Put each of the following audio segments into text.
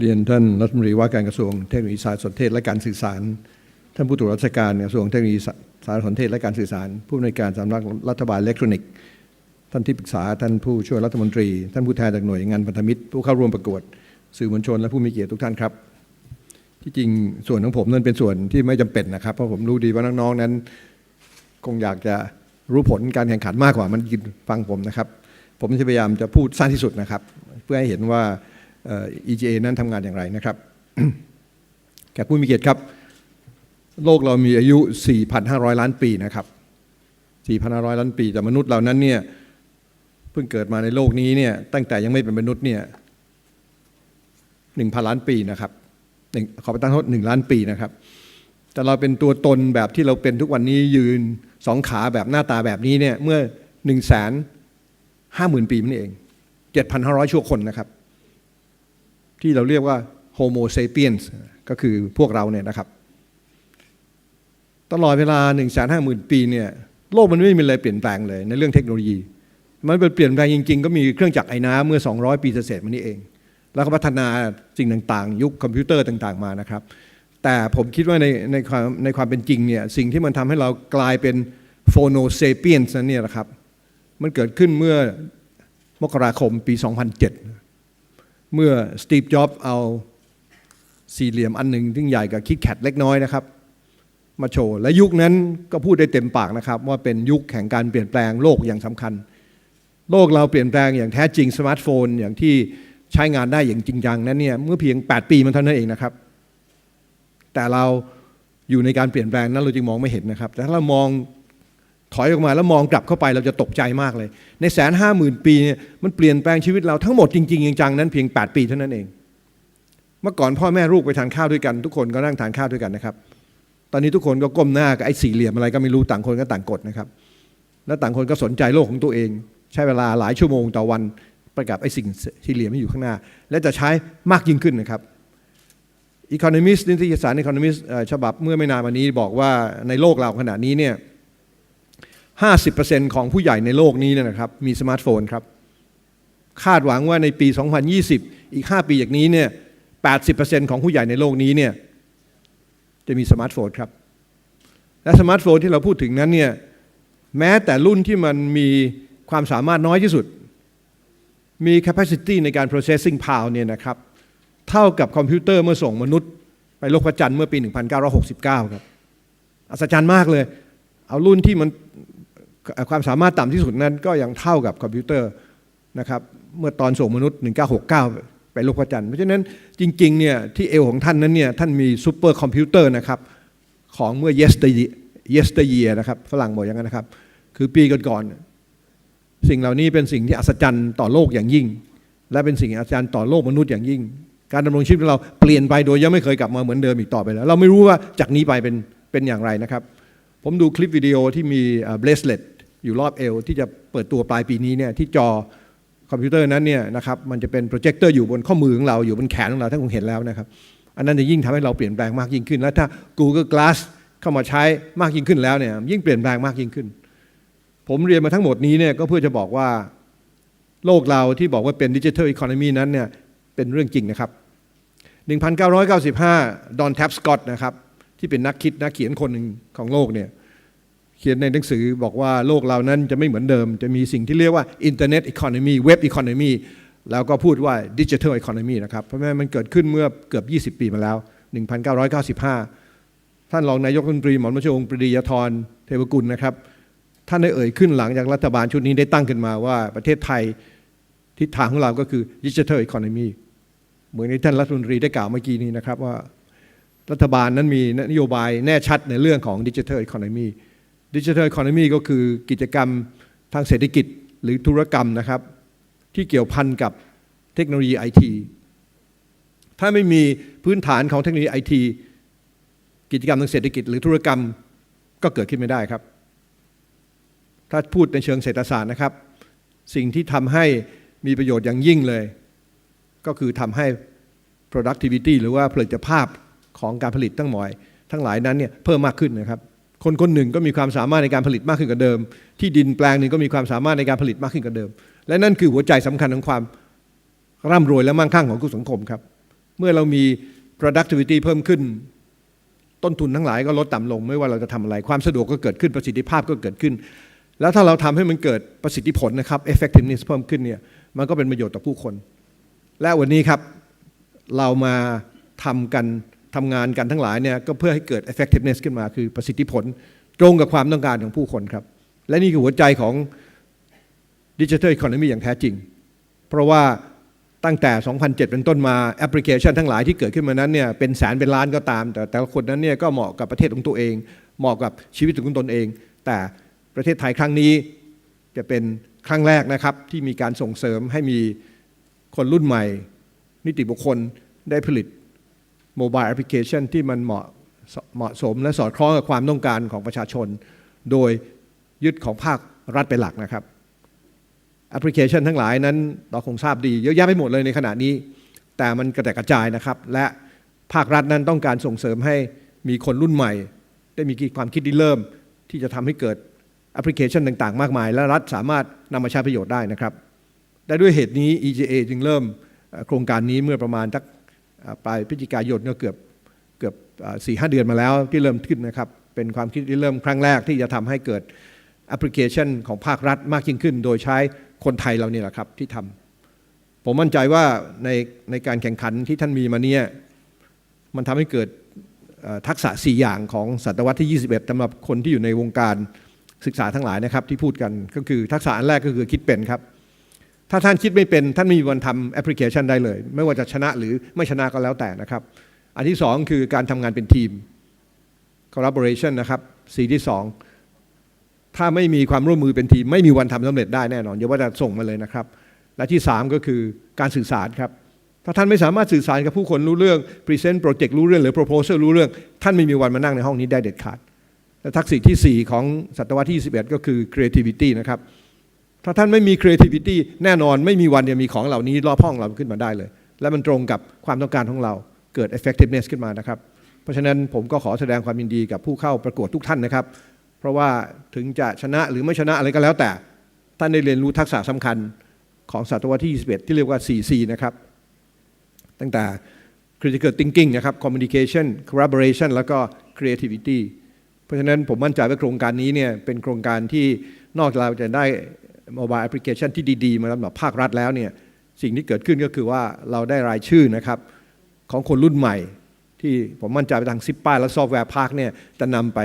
เรียนท่านรัฐมนตรีว่าการกระทรวงเทคโนโลยีสารสนเทศและการสื่อสาร ท่านผู้ตรวจราชการกระทรวงเทคโนโลยีสารสนเทศและการสื่อสาร ผู้อำนวยการสำนักรัฐบาลอิเล็กทรอนิกส์ ท่านที่ปรึกษาท่านผู้ช่วยรัฐมนตรี ท่านผู้แทนจากหน่วยงานพันธมิตร ผู้เข้าร่วมประกวด สื่อมวลชน และผู้มีเกียรติทุกท่านครับ ที่จริงส่วนของผมนั่นเป็นส่วนที่ไม่จำเป็นนะครับ เพราะผมรู้ดีว่าน้องๆนั้น คงอยากจะรู้ผลการแข่งขันมากกว่ามันยืนฟังผมนะครับ ผมจะพยายามจะพูดสั้นที่สุดนะครับ เพื่อให้เห็นว่า EGA นั้นทำงานอย่างไรนะครับแขกผู้มีเกียรติครับ โลกเรามีอายุ 4,500 ล้านปีนะครับ 4,500 ล้านปี แต่มนุษย์เรานั้นเนี่ยเพิ่งเกิดมาในโลกนี้เนี่ยตั้งแต่ยังไม่เป็นมนุษย์เนี่ย1,000ล้านปีนะครับหนึ่งขอประทานโทษ1ล้านปีนะครับ แต่เราเป็นตัวตนแบบที่เราเป็นทุกวันนี้ยืนสองขาแบบหน้าตาแบบนี้เนี่ยเมื่อ1นึ่งแสนห้าหมื่นปีมันเอง7,500ชั่วคนนะครับ ที่เราเรียกว่า Homo sapiens ก็คือพวกเราเนี่ยนะครับ ตลอดเวลา 1 5 0 0 0 0 ปีเนี่ยโลกมันไม่มีอะไรเปลี่ยนแปลงเลยในเรื่องเทคโนโลยี มันเป็นเปลี่ยนแปลงจริง ๆ ก็มีเครื่องจักรไอ้น้ำเมื่อ 200 ปีเศษมานี้เอง แล้วก็พัฒนาสิ่งต่างๆ ยุคคอมพิวเตอร์ต่างๆมานะครับ แต่ผมคิดว่าในในความในความเป็นจริงเนี่ยสิ่งที่มันทำให้เรากลายเป็นโฟโนเซเปียนส์นั้นเนี่ยนะครับ มันเกิดขึ้นเมื่อมกราคมปี 2007 เมื่อสตีฟจ็อบส์เอาสี่เหลี่ยมอันหนึ่งที่ใหญ่กับคิดแคทเล็กน้อยนะครับ มาโชว์ และยุคนั้นก็พูดได้เต็มปากนะครับ ว่าเป็นยุคแห่งการเปลี่ยนแปลงโลกอย่างสำคัญ โลกเราเปลี่ยนแปลงอย่างแท้จริงสมาร์ทโฟน อย่างที่ใช้งานได้อย่างจริงจังนั้นเนี่ยเมื่อเพียง 8 ปีมันเท่านั้นเองนะครับ แต่เราอยู่ในการเปลี่ยนแปลงนั้นเราจึงมองไม่เห็นนะครับ แต่ถ้าเรามอง ถอยออกมาแล้วมองกลับเข้าไปเราจะตกใจมากเลย ในแสนห้าหมื่นปีเนี่ยมันเปลี่ยนแปลงชีวิตเราทั้งหมดจริงๆจังๆนั้นเพียง 8 ปีเท่านั้นเอง เมื่อก่อนพ่อแม่ลูกไปทานข้าวด้วยกัน ทุกคนก็นั่งทานข้าวด้วยกันนะครับ ตอนนี้ทุกคนก็ก้มหน้ากับไอ้สี่เหลี่ยมอะไรก็ไม่รู้ต่างคนก็ต่างกดนะครับ แล้วต่างคนก็สนใจโลกของตัวเอง ใช้เวลาหลายชั่วโมงต่อวันไปกับไอ้สิ่งสี่เหลี่ยมที่อยู่ข้างหน้า และจะใช้มากยิ่งขึ้นนะครับ Economist นิตยสาร Economist เอ่อฉบับเมื่อไม่นานมานี้บอกว่าในโลกเราขณะนี้เนี่ย 50%ของผู้ใหญ่ในโลกนี้เนี่ยนะครับ มีสมาร์ทโฟนครับ คาดหวังว่าในปี 2020 อีก 5 ปีจากนี้เนี่ย 80%ของผู้ใหญ่ในโลกนี้เนี่ยจะมีสมาร์ทโฟนครับ และสมาร์ทโฟนที่เราพูดถึงนั้นเนี่ยแม้แต่รุ่นที่มันมีความสามารถน้อยที่สุด มี capacity ในการ processing power เนี่ยนะครับ เท่ากับคอมพิวเตอร์เมื่อส่งมนุษย์ ไปโลกพระจันทร์เมื่อปี 1969 ครับ อัศจรรย์มากเลย เอารุ่นที่มัน ความสามารถต่ำที่สุดนั้นก็ยังเท่ากับคอมพิวเตอร์นะครับเมื่อตอนส่งมนุษย์ 1969 ไปโลกพระจันทร์เพราะฉะนั้นจริงๆเนี่ยที่เอวของท่านนั้นเนี่ยท่านมีซูเปอร์คอมพิวเตอร์นะครับของเมื่อ yesterday yesteryear นะครับฝรั่งบอกอย่างนั้นนะครับ คือปีก่อนๆสิ่งเหล่านี้เป็นสิ่งที่อัศจรรย์ต่อโลกอย่างยิ่ง และเป็นสิ่งอัศจรรย์ต่อโลกมนุษย์อย่างยิ่ง การดำรงชีวิตของเราเปลี่ยนไปโดยยังไม่เคยกลับมาเหมือนเดิมอีกต่อไปแล้ว เราไม่รู้ว่าจากนี้ไปเป็นเป็นอย่างไรนะครับ ผมดูคลิปวิดีโอที่มีเบรสเลต อยู่รอบเอวที่จะเปิดตัวปลายปีนี้เนี่ยที่จอคอมพิวเตอร์นั้นเนี่ยนะครับมันจะเป็นโปรเจคเตอร์อยู่บนข้อมือของเราอยู่บนแขนของเราท่านคงเห็นแล้วนะครับ อันนั้นจะยิ่งทำให้เราเปลี่ยนแปลงมากยิ่งขึ้น และถ้า Google Glass เข้ามาใช้มากยิ่งขึ้นแล้วเนี่ยยิ่งเปลี่ยนแปลงมากยิ่งขึ้น ผมเรียนมาทั้งหมดนี้เนี่ยก็เพื่อจะบอกว่าโลกเราที่บอกว่าเป็นดิจิทัลอีโคโนมีนั้นเนี่ยเป็นเรื่องจริงนะครับ 1995 ดอนแท็บสกอตนะครับที่เป็นนักคิดนักเขียนคนหนึ่งของโลกเนี่ย เขียนในหนังสือบอกว่าโลกเรานั้นจะไม่เหมือนเดิม จะมีสิ่งที่เรียกว่าอินเทอร์เน็ตอีโคโนมีเว็บอีโคโนมีแล้วก็พูดว่าดิจิทัลอีโคโนมีนะครับ เพราะแมันเกิดขึ้นเมื่อเกือบ 20 ปีมาแล้ว 1995 ท่านรองนายกรัฐมนตรีหมอมชวงปรียธรเทวกุลนะครับ ท่านได้เอ่ยขึ้นหลังจากรัฐบาลชุดนี้ได้ตั้งขึ้นมาว่าประเทศไทยทิศทางของเราก็คือดิจิทัลอีโคโนมีเหมือนที่ท่านรัฐมนตรีได้กล่าวเมื่อกี้นี้นะครับว่ารัฐบาลนั้นมีนโยบายแน่ชัดในเรื่องของดิจิทัลอีโคโนมี ดิจิทัลอีโคโนมีก็คือกิจกรรมทางเศรษฐกิจหรือธุรกรรมนะครับ ที่เกี่ยวพันกับเทคโนโลยีไอทีถ้าไม่มีพื้นฐานของเทคโนโลยีไอทีกิจกรรมทางเศรษฐกิจหรือธุรกรรมก็เกิดขึ้นไม่ได้ครับ ถ้าพูดในเชิงเศรษฐศาสตร์นะครับ สิ่งที่ทำให้มีประโยชน์อย่างยิ่งเลย ก็คือทำให้ productivity หรือว่าผลิตภาพของการผลิตทั้งหมดทั้งหลายนั้นเนี่ยเพิ่มมากขึ้นนะครับ คนคนหนึ่งก็มีความสามารถในการผลิตมากขึ้นกว่าเดิม ที่ดินแปลงหนึ่งก็มีความสามารถในการผลิตมากขึ้นกว่าเดิม และนั่นคือหัวใจสำคัญของความร่ำรวยและมั่งคั่งของสังคมครับ เมื่อเรามี productivity เพิ่มขึ้น ต้นทุนทั้งหลายก็ลดต่ำลง ไม่ว่าเราจะทำอะไร ความสะดวกก็เกิดขึ้นประสิทธิภาพก็เกิดขึ้น แล้วถ้าเราทำให้มันเกิดประสิทธิผลนะครับ effectiveness เพิ่มขึ้นเนี่ยมันก็เป็นประโยชน์ต่อผู้คน และวันนี้ครับเรามาทำกัน ทำงานกันทั้งหลายเนี่ยก็เพื่อให้เกิด effectiveness ขึ้นมาคือประสิทธิผล ตรงกับความต้องการของผู้คนครับ และนี่คือหัวใจของดิจิทัลอีโคโนมีอย่างแท้จริง เพราะว่าตั้งแต่ 2007 เป็นต้นมาแอปพลิเคชันทั้งหลายที่เกิดขึ้นมานั้นเนี่ยเป็นแสนเป็นล้านก็ตาม แต่แต่ละคนนั้นเนี่ยก็เหมาะกับประเทศของตัวเอง เหมาะกับชีวิตของตนเอง แต่ประเทศไทยครั้งนี้จะเป็นครั้งแรกนะครับที่มีการส่งเสริมให้มีคนรุ่นใหม่ นิติบุคคลได้ผลิต โมบายแอปพลิเคชันที่มันเหมาะเหมาะสมและสอดคล้องกับความต้องการของประชาชน โดยยึดของภาครัฐเป็นหลักนะครับแอปพลิเคชันทั้งหลายนั้นเราคงทราบดีเยอะแยะไปหมดเลยในขณะนี้ แต่มันกระแตกกระจายนะครับ และภาครัฐนั้นต้องการส่งเสริมให้มีคนรุ่นใหม่ ได้มีความคิดที่เริ่ม ที่จะทำให้เกิดแอปพลิเคชันต่าง ๆ มากมาย และรัฐสามารถนำมาใช้ประโยชน์ได้นะครับและด้วยเหตุนี้ EJA จึงเริ่มโครงการนี้เมื่อประมาณทัก ปลายพฤศจิกายนก็เกือบเกือบสี่ห้าเดือนมาแล้วที่เริ่มขึ้นนะครับ เป็นความคิดที่เริ่มครั้งแรกที่จะทำให้เกิดแอปพลิเคชันของภาครัฐมากยิ่งขึ้น โดยใช้คนไทยเราเนี่ยแหละครับที่ทำผมมั่นใจว่าในในการแข่งขันที่ท่านมีมาเนี่ยมันทำให้เกิดทักษะ 4 อย่างของศตวรรษที่ 21สำหรับคนที่อยู่ในวงการศึกษาทั้งหลายนะครับที่พูดกันก็คือทักษะอันแรกก็คือคิดเป็นครับ ถ้าท่านคิดไม่เป็นท่านไม่มีวันทำแอปพลิเคชันได้เลย ไม่ว่าจะชนะหรือไม่ชนะก็แล้วแต่นะครับ อันที่สองคือการทำงานเป็นทีม collaboration นะครับสีที่สองถ้าไม่มีความร่วมมือเป็นทีม ไม่มีวันทำสำเร็จได้แน่นอนอย่าว่าจะส่งมาเลยนะครับ และที่ 3 ก็คือการสื่อสารครับ ถ้าท่านไม่สามารถสื่อสารกับผู้คนรู้เรื่อง present project รู้เรื่องหรือ proposal รู้เรื่อง ท่านไม่มีวันมานั่งในห้องนี้ได้เด็ดขาดและทักษะที่ 4 ของศตวรรษที่ 21 ก็คือ creativity นะครับ ถ้าท่านไม่มี creativity แน่นอนไม่มีวันจะมีของเหล่านี้รอบห้องเราขึ้นมาได้เลย และมันตรงกับความต้องการของเราเกิด effectiveness ขึ้นมานะครับ เพราะฉะนั้นผมก็ขอแสดงความยินดีกับผู้เข้าประกวดทุกท่านนะครับ เพราะว่าถึงจะชนะหรือไม่ชนะอะไรก็แล้วแต่ ท่านได้เรียนรู้ทักษะสำคัญของศตวรรษที่ 21 ที่เรียกว่า 4C นะครับ ตั้งแต่ critical thinking นะครับ communication collaboration แล้วก็ creativity เพราะฉะนั้นผมมั่นใจว่าโครงการนี้เนี่ยเป็นโครงการที่นอกจากเราจะได้ mobile application ที่ดีๆมาสำหรับภาครัฐแล้วเนี่ยสิ่งที่เกิดขึ้นก็คือว่าเราได้รายชื่อนะครับของคนรุ่นใหม่ ที่ผมมั่นใจไปทางซิปป้าและซอฟต์แวร์พาร์คเนี่ยจะนำไป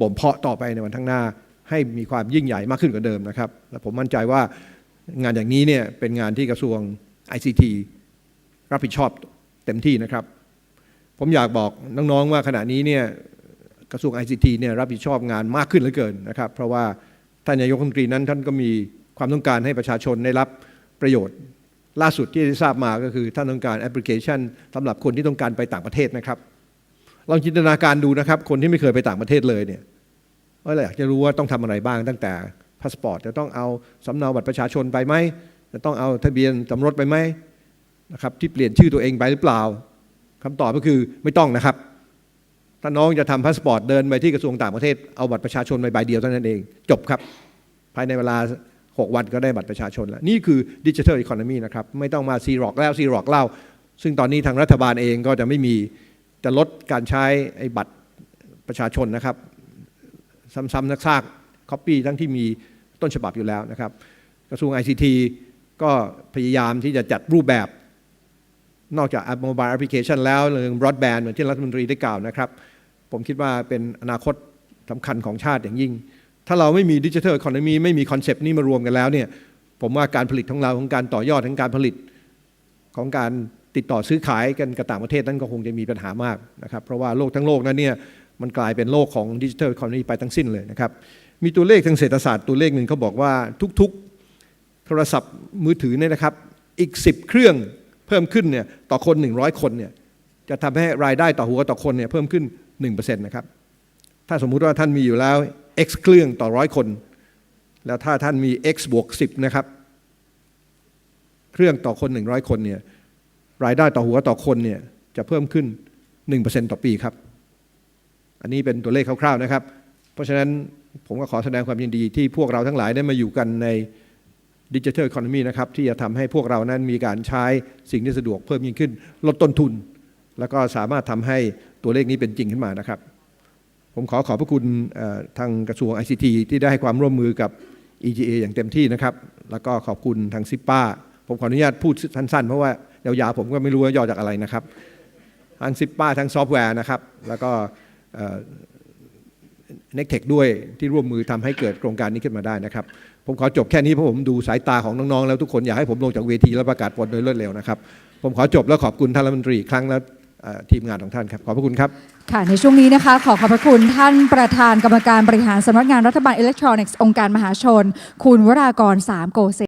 บ่มเพาะต่อไปในวันข้างหน้า ให้มีความยิ่งใหญ่มากขึ้นกว่าเดิมนะครับและผมมั่นใจว่างานอย่างนี้เนี่ยเป็นงานที่กระทรวง ICT รับผิดชอบเต็มที่นะครับ ผมอยากบอกน้องๆว่าขณะนี้เนี่ยกระทรวง ICT เนี่ยรับผิดชอบงานมากขึ้นเหลือเกินนะครับ เพราะว่า ท่านนายกรัฐมนตรีนั้นท่านก็มีความต้องการให้ประชาชนได้รับประโยชน์ ล่าสุดที่ได้ทราบมาก็คือท่านต้องการแอปพลิเคชันสำหรับคนที่ต้องการไปต่างประเทศนะครับลองจินตนาการดูนะครับ คนที่ไม่เคยไปต่างประเทศเลยเนี่ยว่าอยากจะรู้ว่าต้องทำอะไรบ้างตั้งแต่พาสปอร์ตจะต้องเอาสำเนาบัตรประชาชนไปไหมจะต้องเอาทะเบียนสมรสไปไหมนะครับที่เปลี่ยนชื่อตัวเองไปหรือเปล่าคำตอบก็คือไม่ต้องนะครับ ถ้าน้องจะทำพาสปอร์ตเดินไปที่กระทรวงต่างประเทศเอาบัตรประชาชนไปใบเดียวเท่านั้นเอง จบครับ ภายในเวลา 6 วันก็ได้บัตรประชาชนแล้ว นี่คือดิจิทัลอีโคโนมีนะครับ ไม่ต้องมาซีร็อกแล้วซีร็อกเล่า ซึ่งตอนนี้ทางรัฐบาลเองก็จะไม่มีจะลดการใช้ไอ้บัตรประชาชนนะครับ ซ้ำๆซากๆคอปปี้ทั้งที่มีต้นฉบับอยู่แล้วนะครับ กระทรวง ICT ก็พยายามที่จะจัดรูปแบบ นอกจากโมบายแอปพลิเคชันแล้วเรื่องบรอดแบนด์เหมือนที่รัฐมนตรีได้กล่าวนะครับ ผมคิดว่าเป็นอนาคตสำคัญของชาติอย่างยิ่ง ถ้าเราไม่มีดิจิทัลคอนมีไม่มีคอนเซปต์นี้มารวมกันแล้วเนี่ยผมว่าการผลิตของเราของการต่อยอดของการผลิตของการติดต่อซื้อขายกันกับต่างประเทศนั้นก็คงจะมีปัญหามากนะครับ เพราะว่าโลกทั้งโลกนั้นเนี่ยมันกลายเป็นโลกของดิจิทัลคอนมีไปทั้งสิ้นเลยนะครับ มีตัวเลขทางเศรษฐศาสตร์ตัวเลขหนึ่งเขาบอกว่าทุกๆโทรศัพท์มือถือเนี่ยนะครับอีก 10 เครื่อง พิ่มขึ้นเนี่ยต่อคน 100 คนเนี่ยจะทำให้รายได้ต่อหัวต่อคนเนี่ยเพิ่มขึ้น1%นะครับถ้าสมมุติว่าท่านมีอยู่แล้ว x เครื่องต่อร้อยคน แล้วถ้าท่านมี x บวก10นะครับเครื่องต่อคน 100 คนเนี่ยรายได้ต่อหัวต่อคนเนี่ยจะเพิ่มขึ้น 1%ต่อปีครับ อันนี้เป็นตัวเลขคร่าวๆนะครับ เพราะฉะนั้นผมก็ขอแสดงความยินดีที่พวกเราทั้งหลายได้มาอยู่กันใน ดิจิทัล e อ o n o m y นะครับที่จะทำให้พวกเรานั้นมีการใช้สิ่งที่สะดวกเพิ่มยิ่งขึ้น ลดต้นทุน แล้วก็สามารถทำให้ตัวเลขนี้เป็นจริงขึ้นมานะครับ ผมขอขอบพระคุณทางกระทรวง ICT ที่ได้ให้ความร่วมมือกับ EGA อย่างเต็มที่นะครับ แล้วก็ขอบคุณทางซิป้าผมขออนุญาตพูดสั้นๆ เพราะว่ายาวๆผมก็ไม่รู้ว่าย่อจากอะไรนะครับทางซิป้าทางซอฟต์แวร์นะครับ แล้วก็ เน็กเทคด้วยที่ร่วมมือทำให้เกิดโครงการนี้ขึ้นมาได้นะครับ ผมขอจบแค่นี้เพราะผมดูสายตาของน้องๆแล้วทุกคนอยากให้ผมลงจากเวทีแล้วประกาศผลโดยรวดเร็วนะครับ ผมขอจบแล้วขอบคุณท่านรัฐมนตรีครั้งและทีมงานของท่านครับขอบพระคุณครับค่ะในช่วงนี้นะคะ ขอขอบพระคุณท่านประธานกรรมการบริหารสำนักงานรัฐบาลอิเล็กทรอนิกส์องค์การมหาชน คุณวรากรสามโกเซ